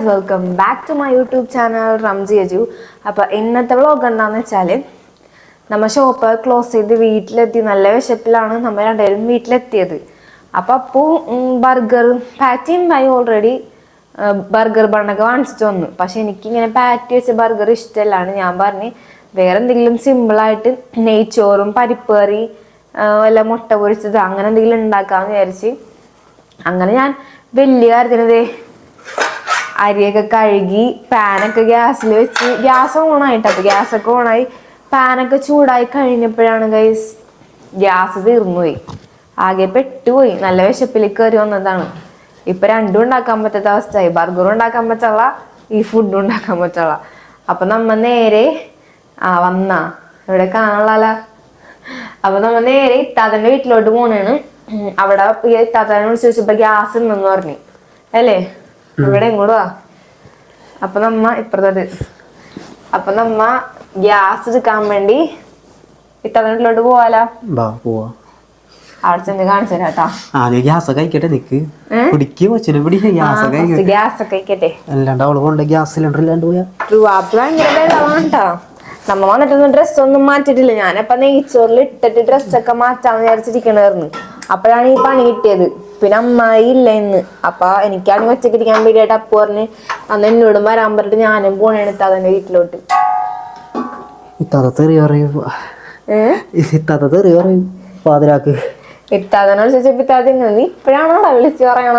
Guys welcome back to my YouTube channel Ramji Aju അപ്പോൾ ഇന്നത്തെ vlog എന്താണെന്ന് വെച്ചാൽ നമ്മ ഷോപ്പ് ക്ലോസ് ചെയ്ത് വീട്ടിലെത്തി നല്ല വിശപ്പിലാണ് നമ്മൾ രണ്ടുപേരും വീട്ടിലെത്തിയത്. അപ്പോൾ അപ്പോൾ ബർഗർ പാറ്റിയും ബൈ ഓൾറെഡി ബർഗർ ബണ്ണൊക്കെ വാങ്ങിച്ചിട്ട് വന്നു. പക്ഷെ എനിക്കിങ്ങനെ പാറ്റി വെച്ച ബർഗർ ഇഷ്ടമല്ലാണ് ഞാൻ പറഞ്ഞ് വേറെ എന്തെങ്കിലും സിമ്പിളായിട്ട് നെയ്ച്ചോറും പരിപ്പ് കറി വല്ല മുട്ട പൊരിച്ചത് അങ്ങനെ എന്തെങ്കിലും ഉണ്ടാക്കാമെന്ന് വിചാരിച്ച് അങ്ങനെ ഞാൻ വലിയ കാര്യത്തിനതേ അരിയൊക്കെ കഴുകി പാനൊക്കെ ഗ്യാസിൽ വെച്ച് ഗ്യാസ് ഓണായിട്ടത് ഗ്യാസൊക്കെ ഓണായി. പാനൊക്കെ ചൂടായി കഴിഞ്ഞപ്പോഴാണ് ഗൈസ് ഗ്യാസ് തീർന്നുപോയി. ആകെ പെട്ടുപോയി. നല്ല വിശപ്പിൽ കയറി വന്നതാണ്. ഇപ്പൊ രണ്ടും ഉണ്ടാക്കാൻ പറ്റാത്ത അവസ്ഥയായി. ബർഗറും ഉണ്ടാക്കാൻ പറ്റുള്ള ഈ ഫുഡും ഉണ്ടാക്കാൻ പറ്റുള്ള അപ്പൊ നമ്മ നേരെ ആ വന്ന. ഇവിടെ കാണാനുള്ള അപ്പൊ നമ്മ നേരെ ഇത്താത്തന്റെ വീട്ടിലോട്ട് പോണേണ്. അവിടെ ഇത്താത്തനെ വിളിച്ച് ചോദിച്ചപ്പോ ഗ്യാസ് ഉണ്ടെന്ന് പറഞ്ഞു. അല്ലേ? ഇവിടെ ഇങ്ങോട്ട് വാ. അപ്പൊ നമ്മ ഇപ്പുറത്തോട്ട്. അപ്പൊ നമ്മ ഗ്യാസ് എടുക്കാൻ വേണ്ടി ഇത്തവണട്ടിലോട്ട് പോവാലോ? പോവാ. അവിടെ ചെന്ന് കാണിച്ചു തരാം ആദ്യം ഗ്യാസ് കഴിക്കട്ടെ നിക്ക്? പിടിക്ക് കൊച്ചിനെ ഗ്യാസ് ഗ്യാസ് ഒക്കെ കഴിക്കട്ടെ. അല്ലാണ്ട് അവൾ കൊണ്ട് ഗ്യാസ് സിലിണ്ടർ ഇല്ലാണ്ട് പോയാ. ഭയങ്കര കേട്ടോ നമ്മ വന്നിട്ടൊന്നും ഡ്രസ് ഒന്നും മാറ്റിട്ടില്ല ഞാനപ്പൊ നെയ്ച്ചോറിൽ ഇട്ടിട്ട് ഡ്രസ്സൊക്കെ മാറ്റാന്ന് വിചാരിച്ചിരിക്കണായിരുന്നു. അപ്പോഴാണ് ഈ പണി കിട്ടിയത്. പിന്നെ അമ്മായി ഇല്ല ഇന്ന് അപ്പൊ എനിക്കാണെങ്കിൽ ഒറ്റയ്ക്ക് ഇരിക്കാൻ വേണ്ടിയിട്ട് അപ്പു പറഞ്ഞ് അന്ന് എന്നോടും വരാൻ പറഞ്ഞിട്ട് ഞാനും പോണേണ് ഇത്താതന്റെ വീട്ടിലോട്ട്. തെറി പറയും. പാതിരാക്ക് നീ വിളിച്ചു പറയണ?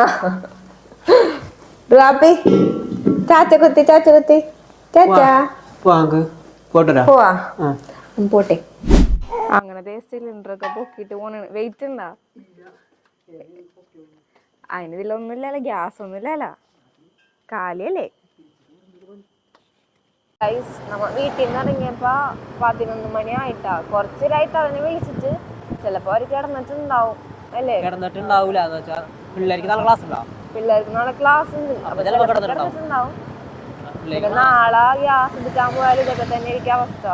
ചാച്ച കുത്തി ചാച്ച കുത്തി. ചാച്ചാ. പോവാ. പോട്ടെ. അങ്ങനത്തെ സിലിണ്ടർ ഒക്കെ പൊക്കിട്ട് പോണ വെയിറ്റ് ഉണ്ടാ? അതിന് ഇതിലൊന്നുമില്ലല്ലോ ഗ്യാസ് ഒന്നുമില്ലല്ലോ കാലിയല്ലേ? ഗൈസ് നമ്മ വീട്ടിൽ നിന്ന് ഇറങ്ങിയപ്പോ പതിനൊന്ന് മണി ആയിട്ടാ കുറച്ചൊരായിട്ട് അവനെ വിളിച്ചിട്ട് ചിലപ്പോ അവർ കിടന്നിട്ടുണ്ടാവും അല്ലേ? കിടന്നിട്ടുണ്ടാവൂല പിള്ളേർക്ക് നല്ല ക്ലാസ് ഉണ്ടാവും പിള്ളേർക്ക് നാളെ ക്ലാസ് ഉണ്ട്. അപ്പൊ കിടന്നിട്ടുണ്ടാവും. പിന്നെ നാളെ ഗ്യാസ് എടുക്കാൻ പോയാലും ഇതൊക്കെ തന്നെ ആയിരിക്കും അവസ്ഥ.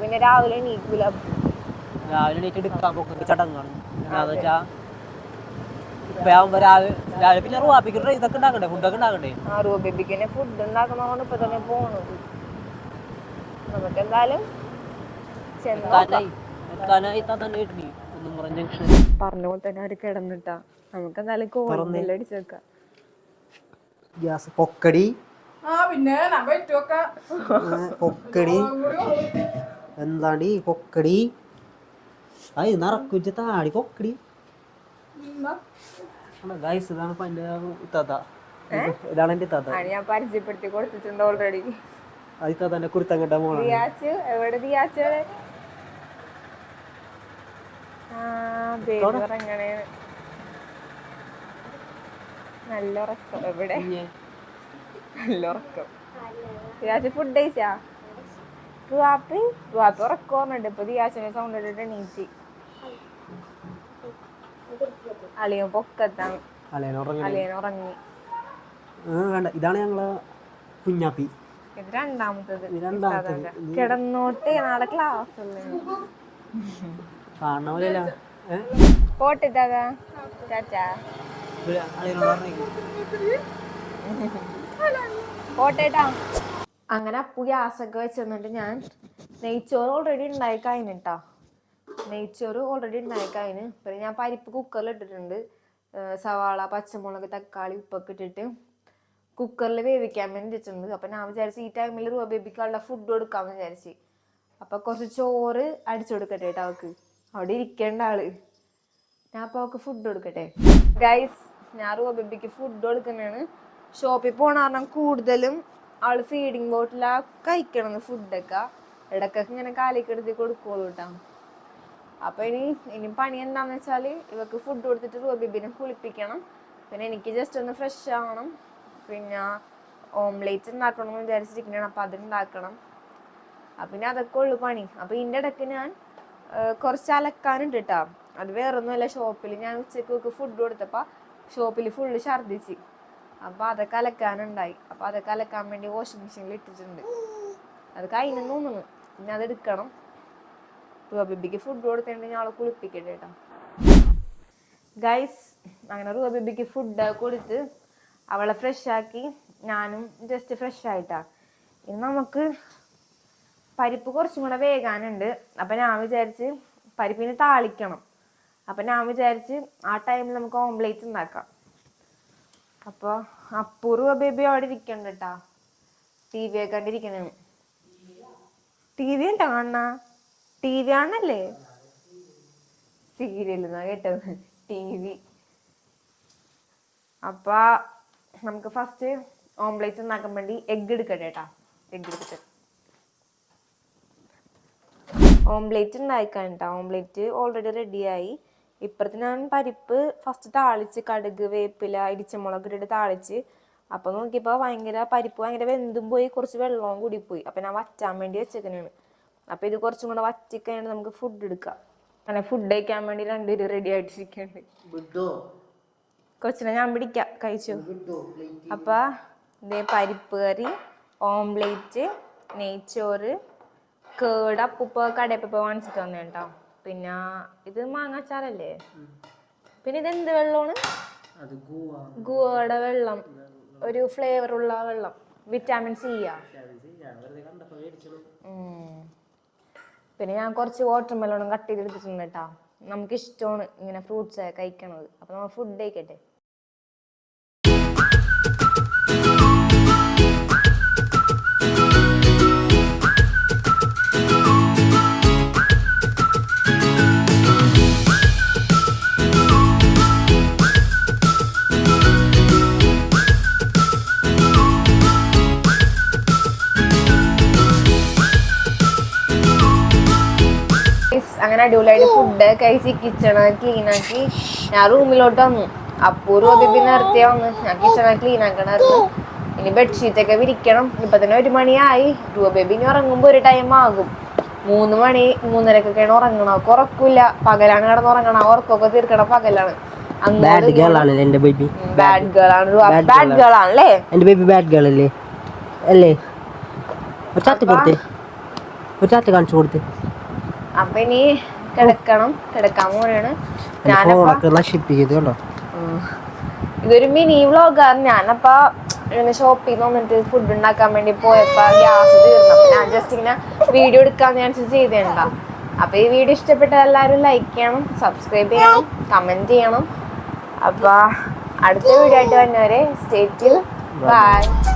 പിന്നെ രാവിലെ എണീക്കൂല. രാവിലെ എണീറ്റ് എടുക്കാൻ ചടങ്ങാണ്. എന്താന്ന് വെച്ചാ ഇപ്പൊ രാവിലെ രാവിലെ പിന്നെ ഇതൊക്കെ ഉണ്ടാക്കണ്ടേ? ഫുഡൊക്കെ ഉണ്ടാക്കണ്ടേ? ആ റൂബിബിക്കിനെ ഫുഡ് ഉണ്ടാക്കുന്നതുകൊണ്ട് ഇപ്പൊ തന്നെ പോണു. നമുക്ക് എന്തായാലും തന്നെ തന്നെ അവർ കിടന്നിട്ടാ. നമുക്ക് എന്തായാലും വെക്കാം. ഗ്യാസ് പൊക്കടി. പിന്നെ എന്താടി പൊക്കടി? അയ് നിറക്കുറ്റ താടി പൊക്കടി. ഗൈസ് ഇതാണ് എന്റെ ഇത്താത്ത ഇതാണ് എന്റെ തത ഞാൻ പരിചയപ്പെടുത്തി കൊടുത്തിട്ടുണ്ട് ഓൾറെഡി അത് ഇത്താത്തന്റെ കുരുത്തം കെട്ട മോളാണ്. ദിയാച്ച് എവിടെ ഉറങ്ങണേ നല്ല ഉറക്കം എവിടെ? നല്ല ഉറക്കം ഫുഡ് കഴിച്ചാ? റുവാപ്പി റുവാപ്പി ഉറക്കം ഓർമ്മയുണ്ട് ഇപ്പൊ ദിയാച്ചിനെ സൗണ്ട് ഇട്ടിട്ട് എണീറ്റ്. അളിയൻ പൊക്കത്താണ് അലേന ഉറങ്ങണേ അളിയൻ ഉറങ്ങി വേണ്ട. ഇതാണ് ഞങ്ങൾ കുഞ്ഞാപ്പി. ഇത് രണ്ടാമത്തത്. കിടന്നോട്ട് നാളെ ക്ലാസ്? പോട്ടെ ദാദാ ചാച്ചാ. പോട്ടേട്ടാ അങ്ങനെ അപ്പു ഗ്യാസൊക്കെ വെച്ചിരുന്നിട്ട് ഞാൻ നെയ്ച്ചോറ് ഓൾറെഡി ഉണ്ടായി കഴിഞ്ഞിട്ടാ. നെയ്ച്ചോറ് ഓൾറെഡി ഉണ്ടായി കഴിഞ്ഞ് പിന്നെ ഞാൻ പരിപ്പ് കുക്കറിൽ ഇട്ടിട്ടുണ്ട്. സവാള പച്ചമുളക് തക്കാളി ഉപ്പൊക്കെ ഇട്ടിട്ട് കുക്കറിൽ വേവിക്കാൻ വേണ്ടി വെച്ചിട്ടുണ്ട്. അപ്പം ഞാൻ വിചാരിച്ചു ഈ ടൈമിൽ റൂബ ബേബിക്കുള്ള ഫുഡ് കൊടുക്കാമെന്ന് വിചാരിച്ചു. അപ്പം കുറച്ച് ചോറ് അടിച്ചു കൊടുക്കട്ടെ കേട്ടോ അവൾക്ക് അവിടെ ഇരിക്കേണ്ട ആൾ. ഞാൻ അപ്പോൾ അവൾക്ക് ഫുഡ് കൊടുക്കട്ടെ. ഗൈസ് ഞാൻ റൂബ ഫുഡ് കൊടുക്കുന്നതാണ്. ഷോപ്പിൽ പോകണ കാരണം കൂടുതലും ആൾ ഫീഡിങ് ബോട്ടിലാണ് കഴിക്കണത് ഫുഡൊക്കെ ഇടയ്ക്കൊക്കെ ഇങ്ങനെ കാലിക്കെടുത്തി കൊടുക്കുള്ളൂ കേട്ടോ അപ്പൊ ഇനി ഇനി പണി എന്താന്ന് വെച്ചാൽ ഇവക്ക് ഫുഡ് കൊടുത്തിട്ട് റൂബിബിനെ കുളിപ്പിക്കണം. പിന്നെ എനിക്ക് ജസ്റ്റ് ഒന്ന് ഫ്രഷ് ആവണം. പിന്നെ ഓംലേറ്റ് ഉണ്ടാക്കണം എന്ന് വിചാരിച്ചിരിക്കണം അപ്പൊ അതുണ്ടാക്കണം അപ്പൊ പിന്നെ അതൊക്കെ ഉള്ളു പണി. അപ്പൊ ഇതിന്റെ ഇടയ്ക്ക് ഞാൻ കുറച്ച് അലക്കാനുണ്ട് കേട്ടോ അത് വേറൊന്നുമല്ല ഷോപ്പിൽ ഞാൻ ഉച്ചയ്ക്ക് ഫുഡ് കൊടുത്തപ്പോ ഷോപ്പിൽ ഫുള്ള് ഛർദ്ദിച്ച്. അപ്പൊ അതൊക്കെ അലക്കാനുണ്ടായി. അപ്പൊ അതൊക്കെ അലക്കാൻ വേണ്ടി വാഷിംഗ് മെഷീനിൽ ഇട്ടിട്ടുണ്ട്. അത് കഴിഞ്ഞു തോന്നുന്നു. പിന്നെ അത് എടുക്കണം. ബേബിക്ക് ഫുഡ് കൊടുത്തിട്ടുണ്ടെങ്കിൽ അവളെ കുളിപ്പിക്കട്ടെ കേട്ടോ ഗൈസ് അങ്ങനെ റൂബ ബേബിക്ക് ഫുഡ് കൊടുത്ത് അവളെ ഫ്രഷാക്കി ഞാനും ജസ്റ്റ് ഫ്രഷ് ആയിട്ടാ. ഇനി നമുക്ക് പരിപ്പ് കുറച്ചും കൂടെ വേകാനുണ്ട്. അപ്പൊ ഞാൻ വിചാരിച്ച് പരിപ്പിന് താളിക്കണം. അപ്പൊ ഞാൻ വിചാരിച്ച് ആ ടൈമിൽ നമുക്ക് ഓംലേറ്റ് ഉണ്ടാക്കാം. അപ്പോൾ അപ്പൂർവ ബേബി അവിടെ ഇരിക്കണ്ട കേട്ടാ ടി വി ഒക്കെ കണ്ടിരിക്കണേ ടി വി ഉണ്ടോ കാണണ ടി വി ആണല്ലേ? സീരിയൽ എന്നാ ടി വി അപ്പൊ നമുക്ക് ഫസ്റ്റ് ഓംലേറ്റ് ഉണ്ടാക്കാൻ വേണ്ടി എഗ് എടുക്കട്ടെ കേട്ടാ എഗ് എടുത്തിട്ട്. ഓംലേറ്റ് ഉണ്ടായിക്കാൻ കേട്ടോ ഓംലേറ്റ് ഓൾറെഡി റെഡിയായി ഇപ്പുറത്ത് ഞാൻ പരിപ്പ് ഫസ്റ്റ് താളിച്ച് കടുക് വേപ്പില ഇടിച്ചമുളക് ഇട്ടിട്ട് താളിച്ച്. അപ്പൊ നോക്കിയപ്പോ ഭയങ്കര പരിപ്പ് ഭയങ്കര വെന്തും പോയി. കുറച്ച് വെള്ളവും കൂടി പോയി. അപ്പൊ ഞാൻ വറ്റാൻ വേണ്ടി വെച്ചേക്കനാണ് അപ്പൊ ഇത് കുറച്ചും കൂടെ വറ്റിക്കഴിഞ്ഞാൽ നമുക്ക് ഫുഡ് എടുക്കാം. അങ്ങനെ ഫുഡ് കഴിക്കാൻ വേണ്ടി രണ്ടുപേരും റെഡി ആയിട്ടിരിക്കുന്നുണ്ട് കൊച്ചിനെ ഞാൻ പിടിക്കാം കഴിച്ചു? അപ്പൊ ഇതേ പരിപ്പ് കറി ഓംലേറ്റ് നെയ്ച്ചോറ് കേട് അപ്പൂപ്പ കടയപ്പ വാങ്ങിച്ചിട്ട് വന്നേ കേട്ടോ പിന്നെ ഇത് മാങ്ങാച്ചാറല്ലേ പിന്നെ ഇത് എന്ത് വെള്ളമാണ്? ഗുവയുടെ വെള്ളം. ഒരു ഫ്ലേവർ ഉള്ള വെള്ളം. വിറ്റാമിൻ സി ആ? പിന്നെ ഞാൻ കുറച്ച് വാട്ടർ മെലോണും കട്ട് ചെയ്തെടുത്തിട്ടുണ്ട് കേട്ടോ നമുക്ക് ഇഷ്ടമാണ് ഇങ്ങനെ ഫ്രൂട്ട്സ് കഴിക്കണത്. അപ്പൊ നമ്മൾ ഫുഡ് കഴിക്കട്ടെ? അങ്ങനെ അടിപൊളിയായിട്ട് ഫുഡ് കഴിച്ച് കിച്ചണ ക്ലീൻ ആക്കി ഞാൻ റൂമിലോട്ട് വന്നു. അപ്പൂർവ ബിബി നിർത്തിയ വന്ന്. ഞാൻ കിച്ചണ ക്ലീൻ ആക്കണ ഇനി ബെഡ്ഷീറ്റ് ഒക്കെ വിരിക്കണം. ഇപ്പൊ തന്നെ ഒരു മണിയായി. രൂപ ബേബി ഇനി ഉറങ്ങുമ്പോ ഒരു ടൈം ആകും. മൂന്ന് മണി മൂന്നരക്കൊക്കെയാണ് ഉറങ്ങണം അവർക്ക് ഉറക്കൂല പകലാണ് കിടന്ന് ഉറങ്ങണം. ഉറക്കൊക്കെ ഉറക്കമൊക്കെ തീർക്കണ പകലാണ്. ബാഡ് ഗേൾ ആണ് എന്റെ ബേബി? ബാഡ് ഗേൾ ആണ്. ബാഡ് ഗേൾ ആണല്ലേ? എന്റെ ബേബി ബാഡ് ഗേൾ അല്ലേ? അല്ലേ? ഒരു ചാത്ത് കൊടുത്തേ. ഒരു ചാത്ത് കാണിച്ചു കൊടുത്തേ. അപ്പൊ ഇനി കിടക്കണം. കിടക്കാൻ പോവാണ്. ഞാനപ്പ ഇതൊരു മിനി വ്ളോഗാണ് ഞാനപ്പ ഇങ്ങനെ ഷോപ്പിൽ നിന്ന് വന്നിട്ട് ഫുഡ് ഉണ്ടാക്കാൻ വേണ്ടി പോയപ്പോ ഗ്യാസ് തീർന്നു. അപ്പൊ ഞാൻ ജസ്റ്റ് ഇങ്ങനെ വീഡിയോ എടുക്കാന്ന് ഞാൻ ചെയ്തേണ്ട അപ്പൊ ഈ വീഡിയോ ഇഷ്ടപ്പെട്ട എല്ലാവരും ലൈക്ക് ചെയ്യണം സബ്സ്ക്രൈബ് ചെയ്യണം കമന്റ് ചെയ്യണം. അപ്പൊ അടുത്ത വീഡിയോ ആയിട്ട് വന്നവരെ സ്റ്റേറ്റിൽ ബൈ